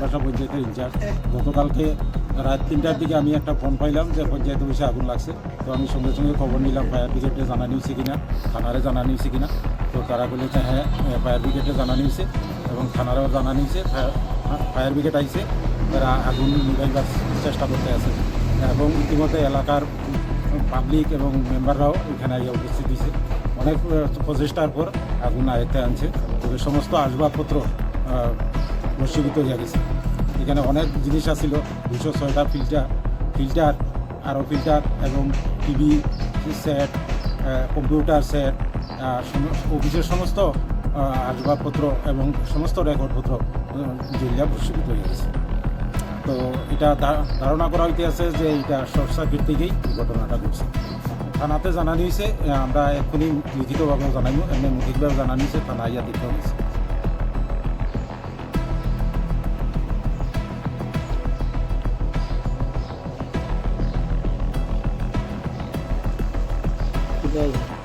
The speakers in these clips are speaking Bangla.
ভাষা পঞ্চায়েতের ইনচার্জ। গতকালকে রাত তিনটার দিকে আমি একটা ফোন পাইলাম যে পঞ্চায়েত অফিসে আগুন লাগছে। তো আমি সঙ্গে সঙ্গে খবর নিলাম, ফায়ার ব্রিগেডে জানা নিয়েছি কিনা, থানারে জানা নিয়েছি কিনা। তো তারা বলে যে হ্যাঁ ফায়ার ব্রিগেডে জানা নিয়েছে এবং থানারেও জানা নিয়েছে ফায়ার ব্রিগেড আইছে, তারা আগুন নিভাইবার চেষ্টা করতে আছে। এবং ইতিমধ্যে এলাকার পাবলিক এবং মেম্বাররাও এখানে আইয়া উপস্থিত হয়েছে। অনেক প্রচেষ্টার পর আগুন আয়ত্তে আনছে। তবে সমস্ত আসবাবপত্র আহ, হয়ে গেছে। এখানে অনেক জিনিস আছিল দুশো ছয়টা ফিল্টার ফিল্টার আরও ফিল্টার এবং টিভি সেট কম্পিউটার সেট অফিসের সমস্ত আসবাবপত্র এবং সমস্ত রেকর্ডপত্র জেলা ভস্মীভূত হয়ে গেছে। তো এটা ধারণা করা হইতেছে যে এটা শর্ট সার্কিট থেকেই ঘটনাটা ঘটছে। থানাতে জানানি হয়েছে আমরা এক্ষুনি লিখিতভাবেও জানাইমু এমনি মৌখিকভাবে জানানি হয়েছে থানা ইয়া দেখতে হয়েছে Dây.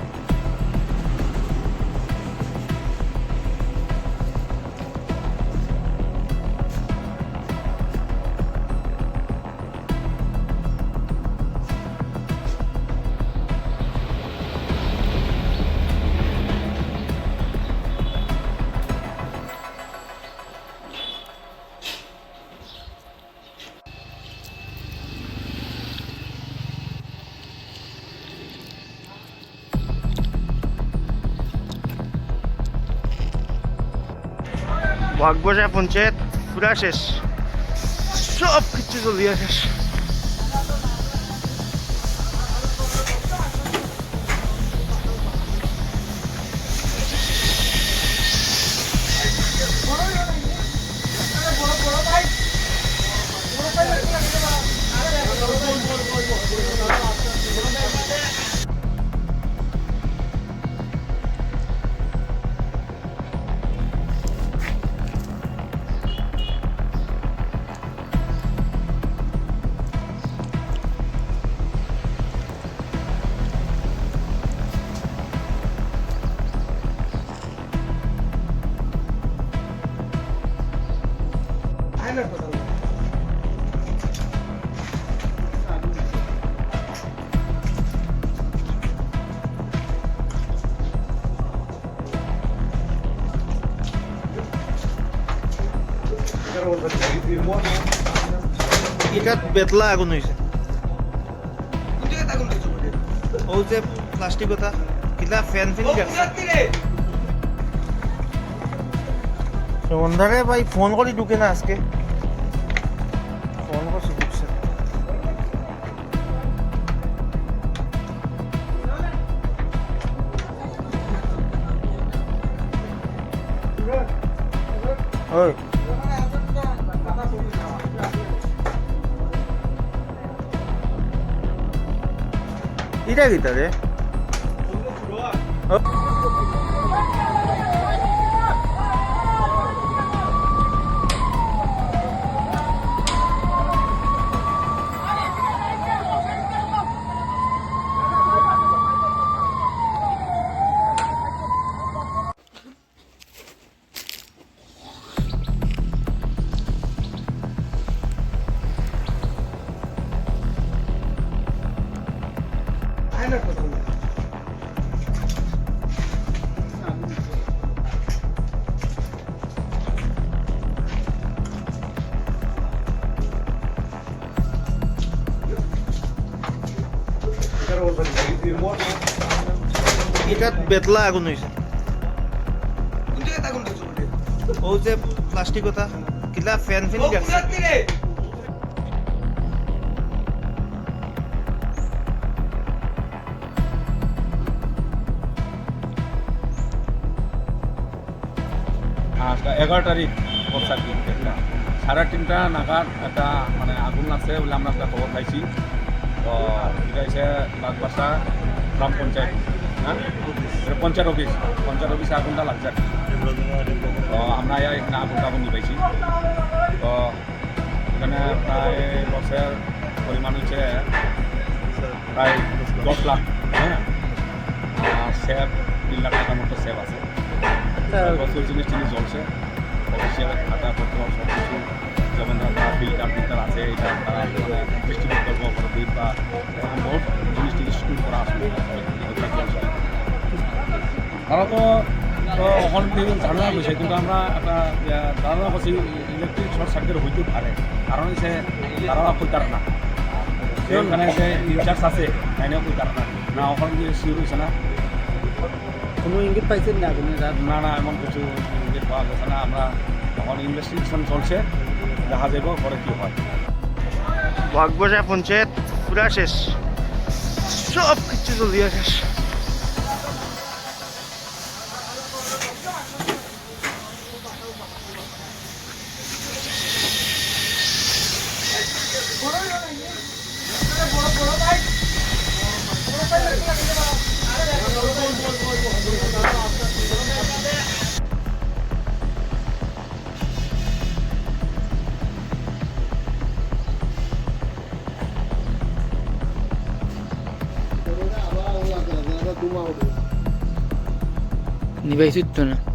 বাগবাজা পঞ্চায়েত পুরা শেষ। সব কিছু চলিয়ে শেষ। এটাত বেতলা আগুন হয়েছে ও যে প্লাস্টিক কথা কিলা ফ্যান ফিন সন্ধ্যারে ভাই ফোন করি ঢুকে না আজকে। ওই এটা কিটা রে ও এটাত বেতলা আগুন হয়েছে ও যে প্লাস্টিক কথা কিলা ফ্যান ফিন এগারো তারিখ বর্ষার দিন সাড়ে তিনটা নাগাদ একটা মানে আগুন লাগছে বলে আমরা একটা খবর পাইছি। তো এটা হচ্ছে বাগবাসা গ্রাম পঞ্চায়েত হ্যাঁ? পঞ্চায়েত অফিস, পঞ্চায়েত অফিসে আগুনটা লাগছে তো আমরা এখানে আগুনটা আগুন পাইছি। তো এখানে প্রায় লসের পরিমাণ হচ্ছে প্রায় দশ লাখ হ্যাঁ? সেব তিন লাখ টাকার মতো সেব আছে। বছর জিনিস টিনিস জ্বলছে অফিসিয়াল খাতা পত্র সব কিছু, যেমন তারা ফিল্টার ফিল্টার আছে, এটা তারা মানে ডিস্ট্রিবিউট করব অপরাধীর বা বহুত জিনিস ডিস্ট্রিবিউট করা আসবে তো ওখান থেকে ধারণা করছে কিন্তু আমরা একটা ধারণা করছি ইলেকট্রিক শর্ট সার্কিট হইতে পারে। কারণ হচ্ছে তারা কইতার না। সেখানে যে ইনচার্জ আছে তাইনে কইতার না। না ওখানে শিওর হয়েছে না। কোনো ইঙ্গিত পাইছেন না আপনি না না এমন কিছু ইঙ্গিত পাওয়া গেছে না। আমরা এখন ইনভেস্টিগেশন চলছে দেখা যাব পরে কি হয়। বাগবাজা পঞ্চায়েত পুরা শেষ। সব কিছু চলিয়ে শেষ নিবাইছিত তো না